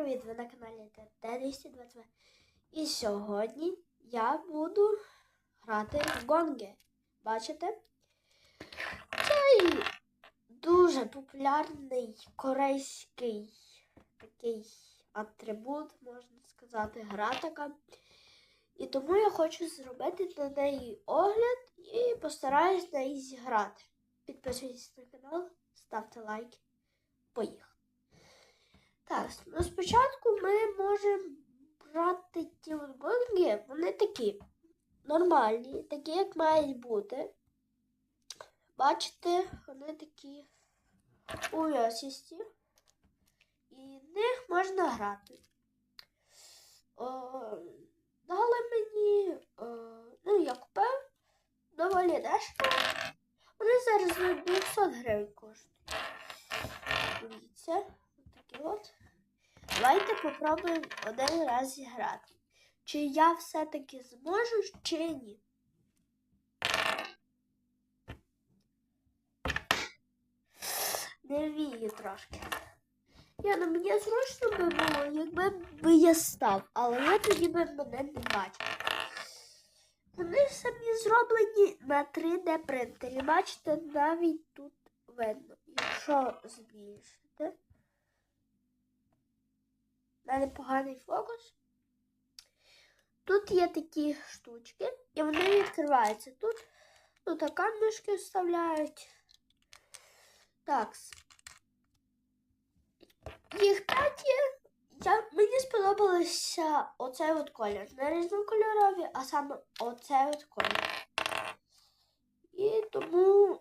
привіт! Ви на каналі ТТ222. І сьогодні я буду грати в гонги. Бачите? Цей дуже популярний корейський такий атрибут, можна сказати, гра така. І тому я хочу зробити на неї огляд і постараюсь на неї зіграти. Підписуйтесь на канал, ставте лайки. Поїхали. Так, ну спочатку ми можемо брати ті от гонги, вони такі нормальні, такі, як мають бути. Бачите, вони такі увесісті. І в них можна грати. О, дали мені, о, ну, я купив доволі дешево. Вони зараз 900 гривень коштують. Дивіться. Такі от. Давайте попробуємо один раз зіграти. Чи я все-таки зможу, чи ні. Не вмію трошки. Я на мені зручно би було, якби би я став, але я тоді би мене не бачив. Вони самі зроблені на 3D принтері. Бачите, навіть тут видно, якщо збільшити. У мене поганий фокус. Тут є такі штучки, і вони відкриваються. Тут ну, така мишки вставляють. Так. Їх п'ять є. Я, мені сподобався оцей от колір. Не різнокольорові, а саме оцей от колір. І тому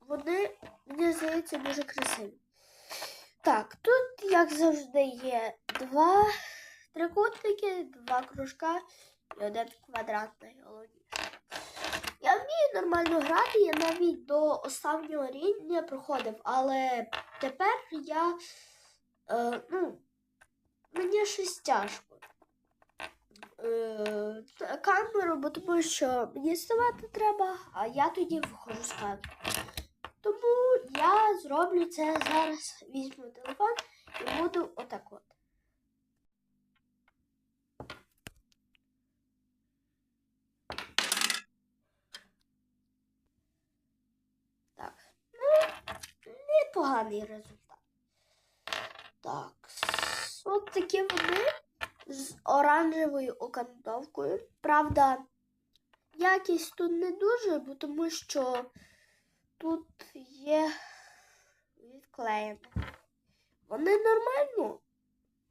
вони, мені здається, дуже красиві. Так, тут, як завжди, є два трикутники, два кружка і один квадрат найголовніше. Я вмію нормально грати, я навіть до останнього рівня проходив, але тепер я е, ну, мені щось тяжко. Е, камеру, бо тому що мені ставати треба, а я тоді з кадру. Тому я зроблю це зараз. Візьму телефон буду отак от. Так. Ну, непоганий результат. Так. От такі вони з оранжевою окантовкою. Правда, якість тут не дуже, бо тому що тут є відклеєно. Вони нормально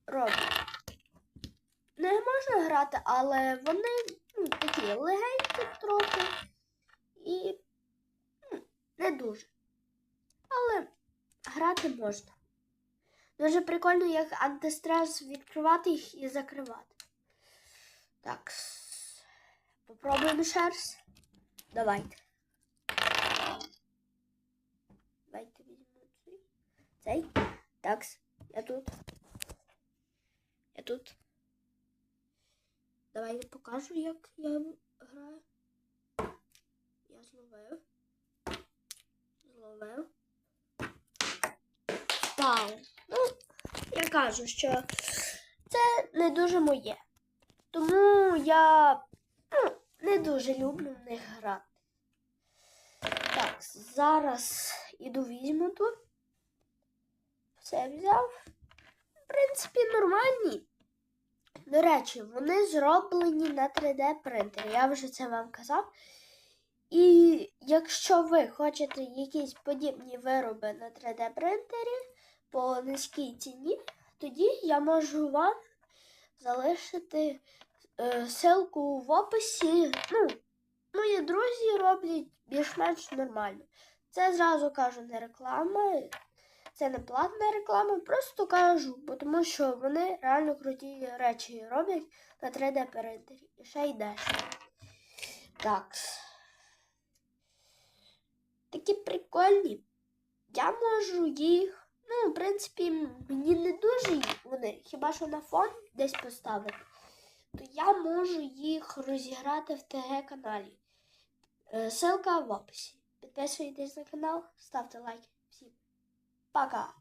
роблять. Не можна грати, але вони ну, такі легенькі трохи і ну, не дуже. Але грати можна. Дуже прикольно, як антистрес відкривати їх і закривати. Так. Попробуємо ще раз. Давайте. Давайте візьмемо цей. Цей. Так, я тут. Я тут. Давай я покажу, як я граю. Я зловив. Зловив. Вау. Ну, я кажу, що це не дуже моє. Тому я ну, не дуже люблю в них грати. Так, зараз іду візьму тут. Все взяв. В принципі, нормальні. До речі, вони зроблені на 3D принтері. Я вже це вам казав. І якщо ви хочете якісь подібні вироби на 3D принтері по низькій ціні, тоді я можу вам залишити е, ссылку в описі. Ну, мої друзі роблять більш-менш нормально. Це зразу кажу не реклама, це не платна реклама, просто кажу, бо тому що вони реально круті речі роблять на 3D принтері. І ще й дешево. Так. Такі прикольні. Я можу їх. Ну, в принципі, мені не дуже вони, хіба що на фон десь поставити, то я можу їх розіграти в ТГ каналі. Е, Ссылка в описі. Підписуйтесь на канал, ставте лайки. 八嘎